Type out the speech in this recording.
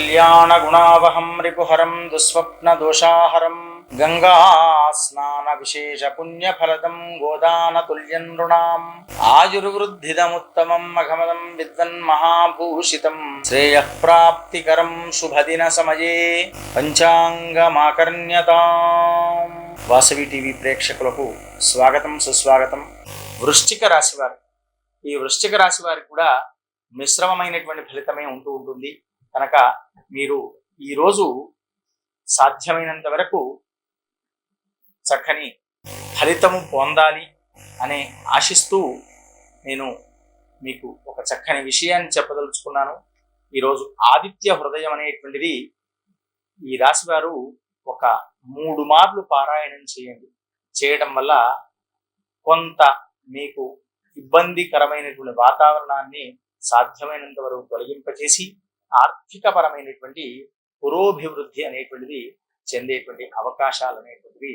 కళ్యాణగుణావహం రిపుహరం దుస్వప్నదోషాహరం గంగా స్నాన విశేష పుణ్యఫలదం గోదానతుల్యం నృణాం. ఆయుర్వృద్ధిదముత్తమం మఘమదం విద్వన్ మహాభూషితం. శ్రేయఃప్రాప్తికరం శుభదిన సమయే పంచాంగమాకర్ణ్యతాం. వాసవి టీవీ ప్రేక్షకులకు స్వాగతం సుస్వాగతం. వృశ్చిక రాశి వారు ఈ వృశ్చిక రాశి వారికి కూడా మిశ్రమమైనటువంటి ఫలితమే ఉంటూ ఉంటుంది. కనుక మీరు ఈరోజు సాధ్యమైనంత వరకు చక్కని ఫలితము పొందాలి అనే ఆశిస్తూ నేను మీకు ఒక చక్కని విషయాన్ని చెప్పదలుచుకున్నాను. ఈరోజు ఆదిత్య హృదయం అనేటువంటిది ఈ రాశి వారు ఒక మూడు మార్లు పారాయణం చేయండి. చేయడం వల్ల కొంత మీకు ఇబ్బందికరమైనటువంటి వాతావరణాన్ని సాధ్యమైనంత వరకు తొలగింపజేసి ఆర్థికపరమైనటువంటి పురోభివృద్ధి అనేటువంటిది చెందేటువంటి అవకాశాలు అనేటువంటివి